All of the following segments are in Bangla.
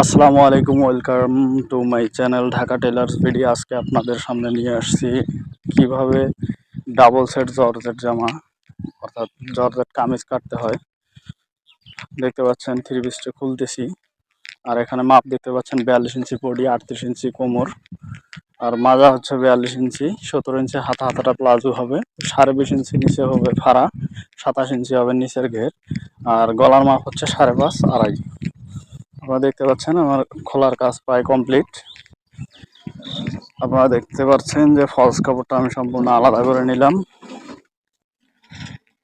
আসসালামু আলাইকুম, welcome to my channel Dhaka tailors video. আজকে আপনাদের সামনে নিয়ে আসছি কীভাবে ডাবল সেট জর্জেট জামা, অর্থাৎ জর্জেট কামিজ কাটতে হয়। দেখতে পাচ্ছেন থ্রি পিসটা খুলতেছি, আর এখানে মাপ দেখতে পাচ্ছেন বিয়াল্লিশ ইঞ্চি বডি, আটত্রিশ ইঞ্চি কোমর, আর মাজা হচ্ছে বিয়াল্লিশ ইঞ্চি, সতেরো ইঞ্চি হাতা হাতাটা প্লাজো হবে, সাড়ে বিশ ইঞ্চি নিচে হবে ফাড়া, সাতাশ ইঞ্চি হবে নিচের ঘের, আর গলার মাপ হচ্ছে সাড়ে পাঁচ আড়াই। আপনারা দেখতে পাচ্ছেন আমার খোলার কাজ প্রায় কমপ্লিট। আপনারা দেখতে পাচ্ছেন যে ফলস কাপড়টা আমি সম্পূর্ণ আলাদা করে নিলাম।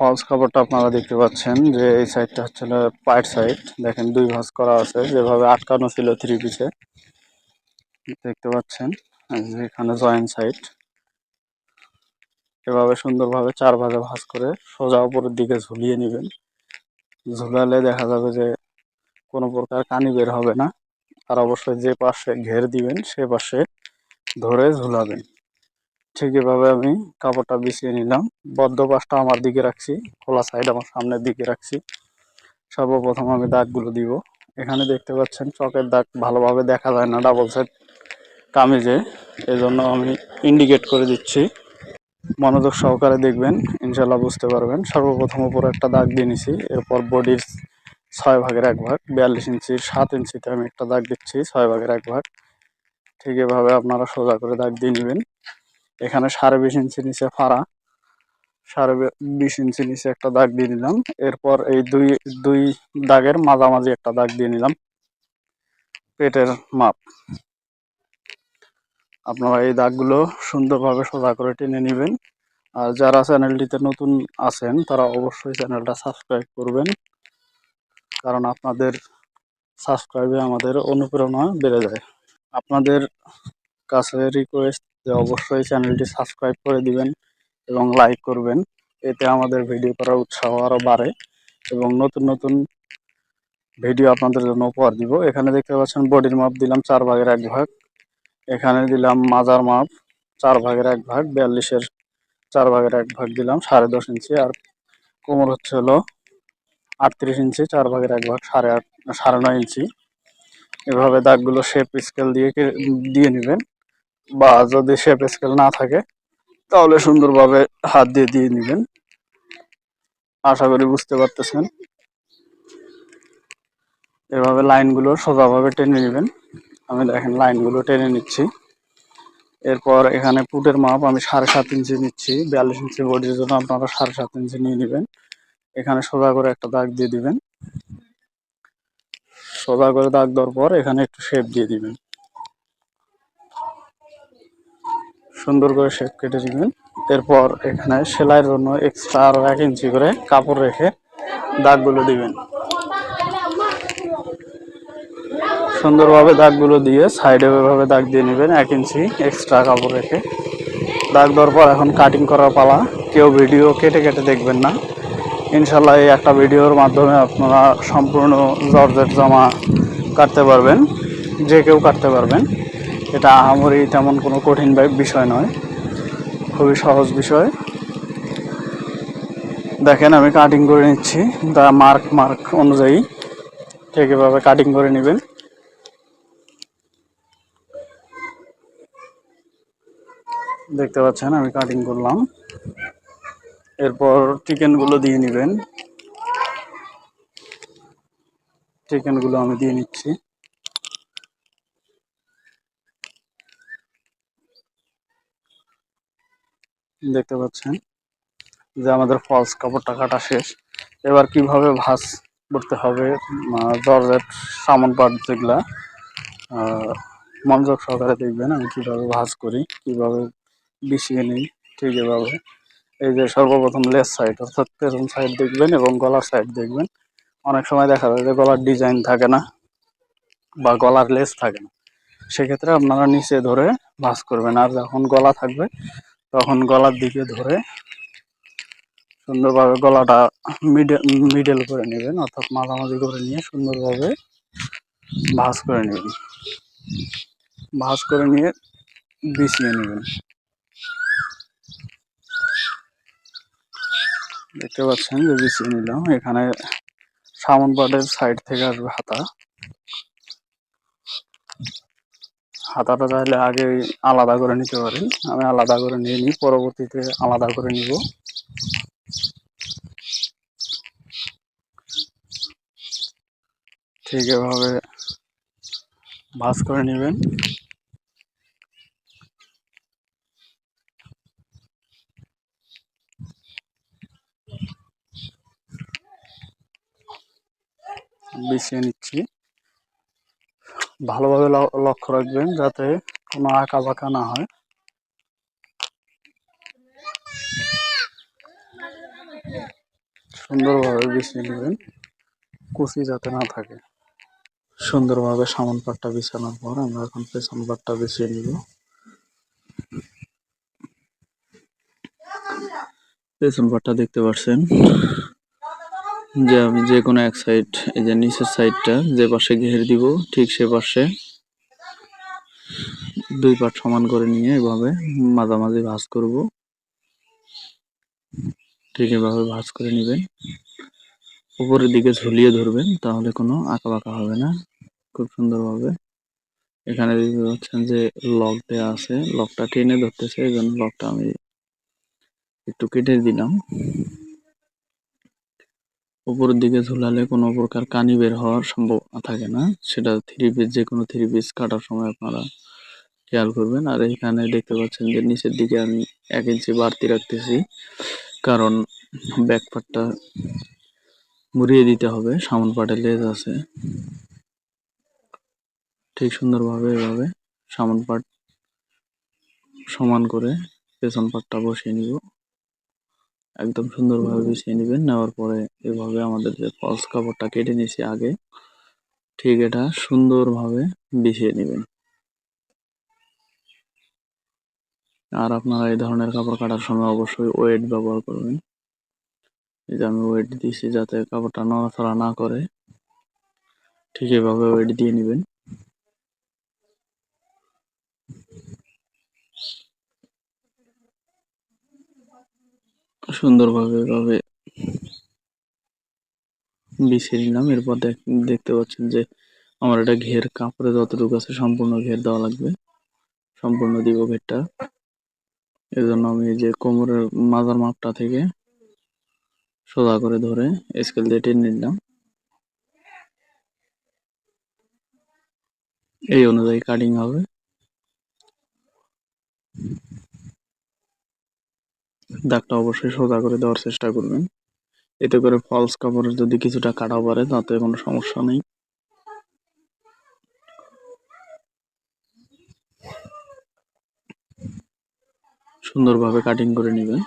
ফলস কাপড়টা আপনারা দেখতে পাচ্ছেন যে এই সাইডটা হচ্ছে পায়ের সাইড দেখেন দুই ভাঁজ করা আছে, যেভাবে আটকানো ছিল থ্রি পিসে দেখতে পাচ্ছেন এখানে জয়েন্ট সাইড এভাবে সুন্দরভাবে চার ভাজে ভাঁজ করে সোজা উপরের দিকে ঝুলিয়ে নেবেন। ঝুলালে দেখা যাবে যে কোনো প্রকার কানি বের হবে না। আর অবশ্যই যে পাশে ঘের দিবেন, সে পাশে ধরে ঝুলাবেন। ঠিক এভাবে আমি কাপড়টা বিছিয়ে নিলাম। বদ্ধ পাশটা আমার দিকে রাখছি, খোলা সাইড আমার সামনের দিকে রাখছি। সর্বপ্রথম আমি দাগগুলো দিব। এখানে দেখতে পাচ্ছেন চকের দাগ ভালোভাবে দেখা যায় না ডাবল সেট কামিজে। এজন্য আমি ইন্ডিকেট করে দিচ্ছি। মনোযোগ সহকারে দেখবেন ইনশাল্লাহ বুঝতে পারবেন। সর্বপ্রথম উপরে একটা দাগ দিয়ে নিছি, এরপর বডির ছয় ভাগের এক ভাগ, বিয়াল্লিশ ইঞ্চির সাত ইঞ্চিতে আমি একটা দাগ দিচ্ছি, ছয় ভাগের এক ভাগ। ঠিক এভাবে আপনারা সোজা করে দাগ দিয়ে নেবেন। এখানে সাড়ে বিশ ইঞ্চি নিচে ফাড়া, সাড়ে বিশ ইঞ্চি নিচে একটা দাগ দিয়ে নিলাম। এরপর এই দুই দুই দাগের মাঝামাঝি একটা দাগ দিয়ে নিলাম। পেটের মাপ। আপনারা এই দাগগুলো সুন্দরভাবে সোজা করে টেনে নেবেন। আর যারা চ্যানেলটিতে নতুন আছেন, তারা অবশ্যই চ্যানেলটা সাবস্ক্রাইব করবেন। কারণ আপনাদের সাবস্ক্রাইবে আমাদের অনুপ্রেরণা বেড়ে যায়। আপনাদের কাছে রিকোয়েস্ট যে অবশ্যই চ্যানেলটি সাবস্ক্রাইব করে দিবেন এবং লাইক করবেন। এতে আমাদের ভিডিও করার উৎসাহ আরও বাড়ে এবং নতুন নতুন ভিডিও আপনাদের জন্য উপহার দিব। এখানে দেখতে পাচ্ছেন বডির মাপ দিলাম চার ভাগের এক ভাগ। এখানে দিলাম মাজার মাপ চার ভাগের এক ভাগ, বিয়াল্লিশের চার ভাগের এক ভাগ দিলাম সাড়ে দশ ইঞ্চি। আর কোমর হচ্ছে হলো আটত্রিশ ইঞ্চি, চার ভাগের এক ভাগ, সাড়ে আট, সাড়ে নয় ইঞ্চি। এভাবে দাগগুলো শেপ স্কেল দিয়ে দিয়ে নেবেন বা যদি শেপ স্কেল না থাকে, তাহলে সুন্দরভাবে হাত দিয়ে দিয়ে নেবেন। আশা করি বুঝতে পারতেছেন। এভাবে লাইনগুলো সোজাভাবে টেনে নেবেন। আমি দেখেন লাইনগুলো টেনে নিচ্ছি। এরপর এখানে পুটের মাপ আমি সাড়ে সাত ইঞ্চি নিচ্ছি, বিয়াল্লিশ ইঞ্চি বডির জন্য আপনারা সাড়ে সাত ইঞ্চি নিয়ে নেবেন। এখানে সোজা করে একটা দাগ দিয়ে দিবেন। সোজা করে দাগ দেওয়ার পর এখানে একটু শেপ দিয়ে দিবেন। সুন্দর করে শেপ কেটে দিবেন। এরপর এখানে সেলাইয়ের জন্য এক্সট্রা আরও এক ইঞ্চি করে কাপড় রেখে দাগগুলো দিবেন। সুন্দরভাবে দাগগুলো দিয়ে সাইডে ওইভাবে দাগ দিয়ে নেবেন, এক ইঞ্চি এক্সট্রা কাপড় রেখে। দাগ দেওয়ার পর এখন কাটিং করার পালা। কেউ ভিডিও কেটে কেটে দেখবেন না। ইনশাল্লাহ এই একটা ভিডিওর মাধ্যমে আপনারা সম্পূর্ণ জর্জেট জামা কাটতে পারবেন, যে কেউ কাটতে পারবেন। এটা আহামরি তেমন কোনো কঠিন বিষয় নয়, খুবই সহজ বিষয়। দেখেন আমি কাটিং করে নিচ্ছি, দা মার্ক মার্ক অনুযায়ী ঠিক এভাবে কাটিং করে নেবেন। দেখতে পাচ্ছেন আমি কাটিং করলাম। এরপর চিকেনগুলো দিয়ে নেবেন। চিকেনগুলো আমি দিয়ে নিচ্ছি। দেখতে পাচ্ছেন যে আমাদের ফলস কাপড়টা কাটা শেষ। এবার কীভাবে ভাস করতে হবে জর্জেট সামন পাট যেগুলা মনোযোগ সহকারে দেখবেন আমি কীভাবে ভাজ করি, কীভাবে বিছিয়ে নিই, ঠিক এভাবে। এই যে সর্বপ্রথম লেস সাইড অর্থাৎ পেছন সাইড দেখবেন এবং গলার সাইড দেখবেন। অনেক সময় দেখা যায় যে গলার ডিজাইন থাকে না বা গলার লেস থাকে না। সেক্ষেত্রে আপনারা নিচে ধরে ভাঁজ করবেন। আর যখন গলা থাকবে, তখন গলার দিকে ধরে সুন্দরভাবে গলাটা মিডল মিডল করে নেবেন, অর্থাৎ মাঝামাঝি করে নিয়ে সুন্দরভাবে ভাঁজ করে নেবেন। ভাঁজ করে নিয়ে বিছিয়ে নেবেন। দেখতে পাচ্ছেন যে বিছিয়ে নিলাম এখানে সামন পাটের সাইড থেকে আসবে হাতা। হাতাটা চাইলে আগে আলাদা করে নিতে পারেন। আমি আলাদা করে নিয়ে নিই, পরবর্তীতে আলাদা করে নিব। ঠিক এভাবে ভাজ করে নেবেন। বিছিয়ে নিচ্ছি। ভালোভাবে লক্ষ্য রাখবেন যাতে কোনো আঁকা বাঁকা না হয়। সুন্দরভাবে বিছিয়ে নেবেন, কুচি যাতে না থাকে। সুন্দরভাবে সামন পাটটা বিছানোর পর আমরা এখন পেছন পাটটা বিছিয়ে নিব। পেছন পাটটা দেখতে পাচ্ছেন। যে আমি যে কোনো এক সাইড, এই যে নিচের সাইডটা, যে পাশে ঘের দিব, ঠিক সে পাশে দুই পাট সমান করে নিয়ে এভাবে মাঝামাঝি ভাঁজ করব। ঠিক এভাবে ভাঁজ করে নেবেন। উপরের দিকে ঝুলিয়ে ধরবেন, তাহলে কোনো আঁকা বাঁকা হবে না। খুব সুন্দরভাবে। এখানে দেখতে পাচ্ছেন যে লক দেওয়া আছে। লকটা টেনে ধরতেছে, এই জন্য লকটা আমি একটু কেটে দিলাম। উপরের দিকে ঝুলালে কোনো প্রকার কানি বের হওয়ার সম্ভাবনা থাকে না। সেটা থ্রি পিস যে কোনো থ্রি পিস কাটার সময় আপনারা খেয়াল করবেন। আর এখানে দেখতে পাচ্ছেন যে নিচের দিকে আমি এক ইঞ্চি বাড়তি রাখতেছি। কারণ ব্যাক পার্টটা মুড়িয়ে দিতে হবে। সামন পাটে লেজ আছে। ঠিক সুন্দরভাবে এভাবে সামন পাট সমান করে পেছন পাটটা বসিয়ে নিব। একদম সুন্দরভাবে বিছিয়ে নেবেন। নেওয়ার পরে এভাবে আমাদের যে ফলস কাপড়টা কেটে নিয়েছি আগে ঠিক এটা সুন্দরভাবে বিছিয়ে নেবেন। আর আপনারা এই ধরনের কাপড় কাটার সময় অবশ্যই ওয়েট ব্যবহার করবেন। এই যে আমি ওয়েট দিয়েছি যাতে কাপড়টা নড়াচড়া না করে ঠিক এভাবে ওয়েট দিয়ে নেবেন। সুন্দরভাবে এভাবে বিছিয়ে নিলাম। এরপর দেখ- দেখতে পাচ্ছেন যে আমার এটা ঘের কাপড়ে যতটুকু আছে সম্পূর্ণ ঘের দেওয়া লাগবে। সম্পূর্ণ দিব ঘেরটা। এই জন্য আমি যে কোমরের মাজার মাপটা থেকে সোজা করে ধরে স্কেল দিয়ে টেনে নিলাম। এই অনুযায়ী কাটিং হবে। দাগটা অবশ্যই সোজা করে দেওয়ার চেষ্টা করবেন। এতে করে ফলস কাপড়ের যদি কিছুটা কাটা পারে, তাতে কোনো সমস্যা নেই। সুন্দরভাবে কাটিং করে নেবেন।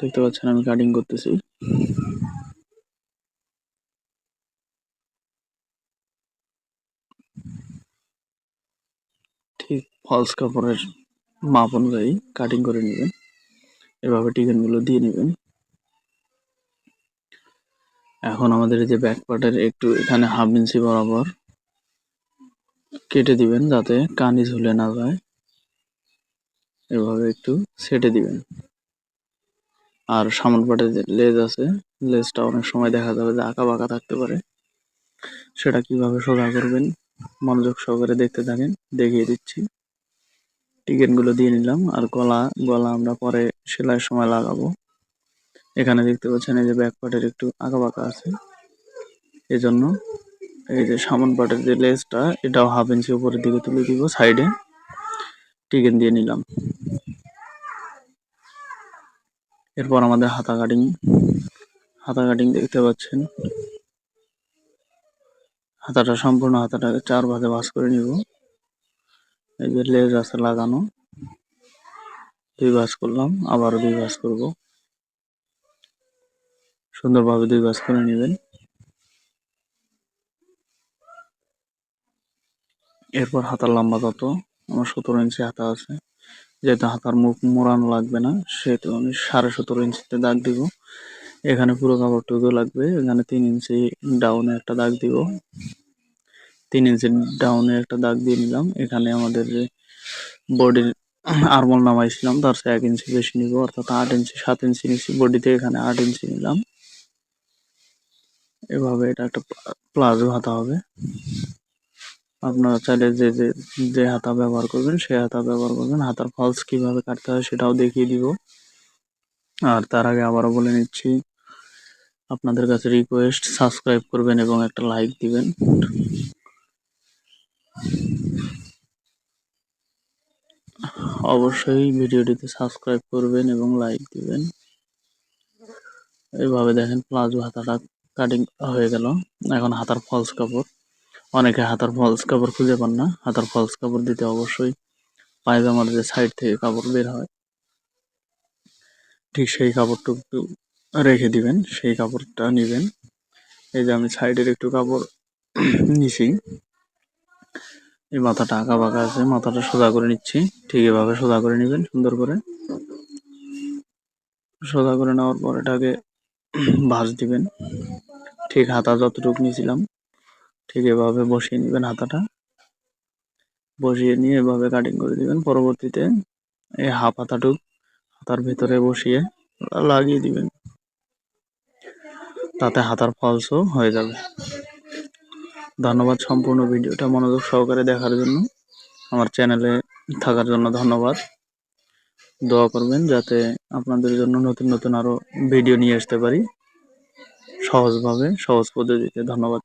দেখতে পাচ্ছেন, আমি কাটিং করতেছি। ঠিক ফলস কাপড়ের মাপ অনুযায়ী কাটিং করে নেবেন। এভাবে টিকেনগুলো দিয়ে নেবেন। এখন আমাদের যে ব্যাক পার্টের একটু এখানে হাফ ইঞ্চি বরাবর কেটে দিবেন, যাতে কানি ঝুলে না যায়। এভাবে একটু সেটে দিবেন। আর সামন পাটের যে লেজ আছে, লেজটা অনেক সময় দেখা যাবে যে আঁকা বাঁকা থাকতে পারে। সেটা কীভাবে সোজা করবেন, মনোযোগ সহকারে দেখতে থাকেন, দেখিয়ে দিচ্ছি। টিকেনগুলো দিয়ে নিলাম, আর গলা গলা আমরা পরে সেলাইয়ের সময় লাগাবো। এখানে দেখতে পাচ্ছেন এই যে ব্যাক পার্টের একটু আঁকা বাঁকা আছে। এজন্য এই যে সামন পাটের যে লেজটা, এটাও হাফ ইঞ্চি উপরের দিকে তুলে দিব সাইডে। টিকেন দিয়ে নিলাম। এরপর আমাদের হাতা কাটিং হাতা কাটিং দেখতে পাচ্ছেন। হাতাটা সম্পূর্ণ হাতাটাকে চার ভাগে ভাঁজ করে নিব। এই যে লেজ আছে লাগানো, দুই ভাঁজ করলাম, আবারও দুই ভাঁজ করব। সুন্দরভাবে দুই ভাঁজ করে নেবেন। এরপর হাতার লম্বা তত, আমার সতেরো ইঞ্চি হাতা আছে। যেহেতু হাতার মুখ মোড়ানো লাগবে না, সেহেতু আমি সাড়ে সতেরো ইঞ্চিতে দাগ দিব। এখানে পুরো কাপড়টুকু লাগবে, এখানে তিন ইঞ্চি ডাউনে একটা দাগ দিব। তিন ইঞ্চি ডাউনে একটা দাগ দিয়ে নিলাম। এখানে আমাদের যে বডির আরমল নামাইছিলাম, তার এক ইঞ্চি বেশি নিব, অর্থাৎ আট ইঞ্চি, সাত ইঞ্চি নিচ্ছি বডিতে, এখানে আট ইঞ্চি নিলাম। এভাবে এটা একটা প্লাজো হাতা হবে। আপনারা চাইলে যে যে যে হাতা ব্যবহার করবেন, সেই হাতা ব্যবহার করবেন। হাতার ফলস কীভাবে কাটতে হয় সেটাও দেখিয়ে দিব। আর তার আগে আবারও বলে নিচ্ছি, আপনাদের কাছে রিকোয়েস্ট সাবস্ক্রাইব করবেন এবং একটা লাইক দিবেন। অবশ্যই ভিডিওটিতে সাবস্ক্রাইব করবেন এবং লাইক দিবেন। এইভাবে দেখেন প্লাজো হাতাটা কাটিং হয়ে গেল। এখন হাতার ফলস কাপড়। অনেকে হাতার ফলস কাপড় খুঁজে পান না। হাতার ফলস কাপড় দিতে অবশ্যই পায়জামার যে সাইড থেকে কাপড় বের হয়। ঠিক সেই কাপড়টুকু রেখে দিবেন, সেই কাপড়টা নেবেন। এই যে আমি সাইডের একটু কাপড় নিছি। এই মাথাটা আঁকা বাঁকা আছে, মাথাটা সোজা করে নিচ্ছি। ঠিক এভাবে সোজা করে নেবেন, সুন্দর করে। সোজা করে নেওয়ার পর এটাকে ভাঁজ দিবেন। ঠিক হাতা যতটুকু নিয়েছিলাম ঠিক এভাবে বসিয়ে নেবেন হাতাটা। বসিয়ে নিয়ে এভাবে কাটিং করে দিবেন। পরবর্তীতে এই হাফ হাতাটুক হাতার ভেতরে বসিয়ে লাগিয়ে দিবেন। তাতে হাতার ফলসও হয়ে যাবে। ধন্যবাদ সম্পূর্ণ ভিডিওটা মনোযোগ সহকারে দেখার জন্য। আমার চ্যানেলে থাকার জন্য ধন্যবাদ। দোয়া করবেন যাতে আপনাদের জন্য নতুন নতুন আরও ভিডিও নিয়ে আসতে পারি। সহজভাবে, সহজ পদ্ধতিতে। ধন্যবাদ।